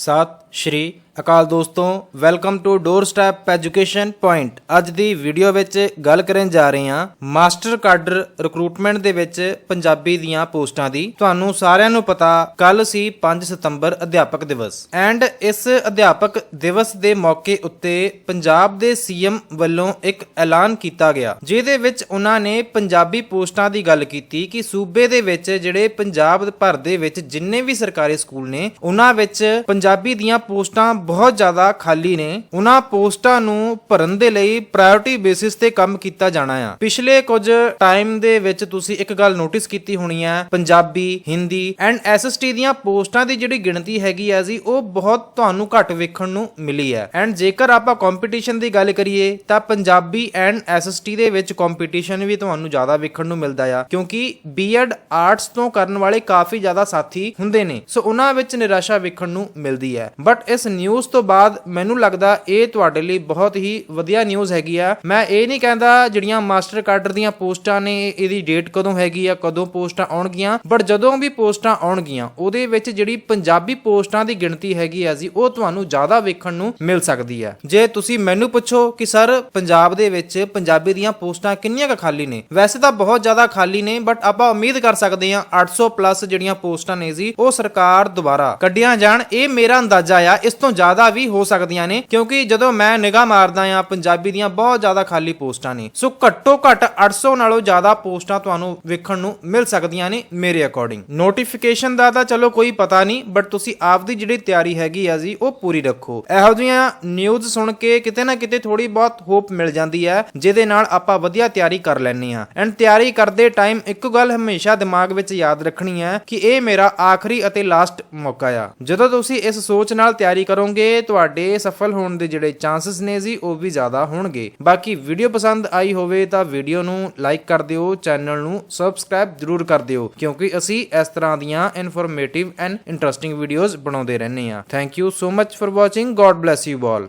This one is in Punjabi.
ਸਤਿ ਸ਼੍ਰੀ ਅਕਾਲ ਦੋਸਤੋ welcome to doorstep education point ਅੱਜ ਦੀ ਵੀਡੀਓ ਵਿੱਚ ਗੱਲ ਕਰਨ ਜਾ ਰਹੇ ਹਾਂ ਮਾਸਟਰ ਕਾਡਰ ਰਿਕਰੂਟਮੈਂਟ ਦੇ ਵਿੱਚ ਪੰਜਾਬੀ ਦੀਆਂ ਪੋਸਟਾਂ ਦੀ। ਤੁਹਾਨੂੰ ਸਾਰਿਆਂ ਨੂੰ ਪਤਾ, ਕੱਲ ਸੀ 5 ਸਤੰਬਰ ਅਧਿਆਪਕ ਦਿਵਸ। ਐਂਡ ਇਸ ਅਧਿਆਪਕ ਦਿਵਸ ਦੇ ਮੌਕੇ ਉੱਤੇ ਪੰਜਾਬ ਦੇ ਸੀਐਮ ਵੱਲੋਂ ਇੱਕ ਐਲਾਨ ਕੀਤਾ ਗਿਆ, ਜਿਹਦੇ ਵਿੱਚ ਉਹਨਾਂ ਨੇ ਪੰਜਾਬੀ ਪੋਸਟਾਂ ਦੀ ਗੱਲ ਕੀਤੀ ਕਿ ਸੂਬੇ ਦੇ ਵਿੱਚ ਜਿਹੜੇ ਪੰਜਾਬ ਭਰ ਦੇ ਵਿੱਚ ਜਿੰਨੇ ਵੀ ਸਰਕਾਰੀ ਸਕੂਲ ਨੇ, ਉਹਨਾਂ ਵਿੱਚ ਪੰਜਾਬੀ ਦੀਆਂ ਪੋਸਟਾਂ ਬਹੁਤ ਜ਼ਿਆਦਾ ਖਾਲੀ ਨੇ, ਉਹਨਾਂ ਪੋਸਟਾਂ ਨੂੰ ਭਰਨ ਦੇ ਲਈ ਪ੍ਰਾਇੋਰਟੀ ਬੇਸਿਸ ਤੇ ਕੰਮ ਕੀਤਾ ਜਾਣਾ ਆ। ਪਿਛਲੇ ਕੁਝ ਟਾਈਮ ਦੇ ਵਿੱਚ ਤੁਸੀਂ ਇੱਕ ਗੱਲ ਨੋਟਿਸ ਕੀਤੀ ਹੋਣੀ ਹੈ ਪੰਜਾਬੀ, ਹਿੰਦੀ, ਐਂਡ ਐਸਐਸਟੀ ਦੀਆਂ ਪੋਸਟਾਂ ਦੀ ਜਿਹੜੀ ਗਿਣਤੀ ਹੈਗੀ ਆ ਜੀ, ਉਹ ਬਹੁਤ ਤੁਹਾਨੂੰ ਘੱਟ ਵੇਖਣ ਨੂੰ ਮਿਲੀ ਹੈ ਐਂਡ ਜੇਕਰ ਆਪਾਂ ਕੰਪੀਟੀਸ਼ਨ ਦੀ ਗੱਲ ਕਰੀਏ, ਤਾਂ ਪੰਜਾਬੀ ਐਂਡ ਐਸਐਸਟੀ ਦੇ ਵਿੱਚ ਕੰਪੀਟੀਸ਼ਨ ਵੀ ਤੁਹਾਨੂੰ ਜ਼ਿਆਦਾ ਵੇਖਣ ਨੂੰ ਮਿਲਦਾ ਆ, ਕਿਉਂਕਿ ਬੀਐਡ ਆਰਟਸ ਤੋਂ ਕਰਨ ਵਾਲੇ ਕਾਫੀ ਜ਼ਿਆਦਾ ਸਾਥੀ ਹੁੰਦੇ ਨੇ। ਸੋ ਉਹਨਾਂ ਵਿੱਚ ਨਿਰਾਸ਼ਾ ਵੇਖਣ ਨੂੰ ਮਿਲਦੀ ਹੈ ਬਟ ਇਸ ਨਿਊ ਨਿਊਜ਼ ਤੋਂ ਬਾਅਦ ਮੈਨੂੰ ਲੱਗਦਾ ਇਹ ਤੁਹਾਡੇ ਲਈ ਬਹੁਤ ਹੀ ਵਧੀਆ ਨਿਊਜ਼ ਹੈਗੀ ਆ। ਮੈਂ ਇਹ ਨਹੀਂ ਕਹਿੰਦਾ ਜਿਹੜੀਆਂ ਮਾਸਟਰ ਕਾਡਰ ਦੀਆਂ ਪੋਸਟਾਂ ਨੇ, ਇਹਦੀ ਡੇਟ ਕਦੋਂ ਹੈਗੀ ਆ, ਕਦੋਂ ਪੋਸਟਾਂ ਆਉਣਗੀਆਂ ਬਟ ਜਦੋਂ ਵੀ ਪੋਸਟਾਂ ਆਉਣਗੀਆਂ, ਉਹਦੇ ਵਿੱਚ ਜਿਹੜੀ ਪੰਜਾਬੀ ਪੋਸਟਾਂ ਦੀ ਗਿਣਤੀ ਹੈਗੀ ਆ ਜੀ, ਉਹ ਤੁਹਾਨੂੰ ਜ਼ਿਆਦਾ ਵੇਖਣ ਨੂੰ ਮਿਲ ਸਕਦੀ ਹੈ ਜੇ ਤੁਸੀਂ ਮੈਨੂੰ ਪੁੱਛੋ ਕਿ ਸਰ ਪੰਜਾਬ ਦੇ ਵਿੱਚ ਪੰਜਾਬੀ ਦੀਆਂ ਪੋਸਟਾਂ ਕਿੰਨੀਆਂ ਕੁ ਖਾਲੀ ਨੇ, ਵੈਸੇ ਤਾਂ ਬਹੁਤ ਜ਼ਿਆਦਾ ਖਾਲੀ ਨੇ ਬਟ ਆਪਾਂ ਉਮੀਦ ਕਰ ਸਕਦੇ ਹਾਂ 800 ਪਲੱਸ ਜਿਹੜੀਆਂ ਪੋਸਟਾਂ ਨੇ ਜੀ, ਉਹ ਸਰਕਾਰ ਦੁਆਰਾ ਕੱਢੀਆਂ ਜਾਣ, ਇਹ ਮੇਰਾ ਅੰਦਾਜ਼ਾ ਆ, ਇਸ ਤੋਂ ਜ਼ਿਆਦਾ ਵੀ ਹੋ ਸਕਦੀਆਂ ਨੇ, ਕਿਉਂਕਿ ਜਦੋਂ ਮੈਂ ਨਿਗਾਹ ਮਾਰਦਾ ਆ ਪੰਜਾਬੀ ਦੀਆਂ ਬਹੁਤ ਜ਼ਿਆਦਾ ਖਾਲੀ ਪੋਸਟਾਂ ਨੇ। ਸੋ ਘੱਟੋ ਘੱਟ 800 ਨਾਲੋਂ ਜ਼ਿਆਦਾ ਪੋਸਟਾਂ ਤੁਹਾਨੂੰ ਵੇਖਣ ਨੂੰ ਮਿਲ ਸਕਦੀਆਂ ਨੇ ਮੇਰੇ ਅਕੋਰਡਿੰਗ ਨੋਟੀਫਿਕੇਸ਼ਨ ਦਾ ਤਾਂ ਚਲੋ ਕੋਈ ਪਤਾ ਨਹੀਂ ਬਟ ਤੁਸੀਂ ਆਪਦੀ ਜਿਹੜੀ ਤਿਆਰੀ ਹੈਗੀ ਆ ਜੀ, ਉਹ ਪੂਰੀ ਰੱਖੋ। ਇਹੋ ਜਿਹੀਆਂ ਨਿਊਜ਼ ਸੁਣ ਕੇ ਕਿਤੇ ਨਾ ਕਿਤੇ ਥੋੜੀ ਬਹੁਤ ਹੋਪ ਮਿਲ ਜਾਂਦੀ ਹੈ, ਜਿਹਦੇ ਨਾਲ ਆਪਾਂ ਵਧੀਆ ਤਿਆਰੀ ਕਰ ਲੈਂਦੇ ਆ ਐਂਡ ਤਿਆਰੀ ਕਰਦੇ ਟਾਈਮ ਇੱਕ ਗੱਲ ਹਮੇਸ਼ਾ ਦਿਮਾਗ ਵਿੱਚ ਯਾਦ ਰੱਖਣੀ ਹੈ ਕਿ ਇਹ ਮੇਰਾ ਆਖਰੀ ਅਤੇ ਲਾਸਟ ਮੌਕਾ ਆ। ਜਦੋਂ ਤੁਸੀਂ ਇਸ ਸੋਚ ਨਾਲ ਤਿਆਰੀ ਕਰੋਗੇ ਤੁਹਾਡੇ ਸਫਲ ਹੋਣ ਦੇ ਜਿਹੜੇ ਚਾਂਸਸ ਨੇ ਜੀ, ਉਹ ਵੀ ਜ਼ਿਆਦਾ ਹੋਣਗੇ। ਬਾਕੀ ਵੀਡੀਓ ਪਸੰਦ ਆਈ ਹੋਵੇ ਤਾਂ ਵੀਡੀਓ ਨੂੰ ਲਾਈਕ ਕਰ ਦਿਓ ਚੈਨਲ ਨੂੰ ਸਬਸਕ੍ਰਾਈਬ ਜ਼ਰੂਰ ਕਰ ਦਿਓ, ਕਿਉਂਕਿ ਅਸੀਂ ਇਸ ਤਰ੍ਹਾਂ ਦੀਆਂ ਇਨਫੋਰਮੇਟਿਵ ਐਂਡ ਇੰਟਰਸਟਿੰਗ ਵੀਡੀਓਜ਼ ਬਣਾਉਂਦੇ ਰਹਿੰਦੇ ਹਾਂ। Thank you so much for watching God bless you all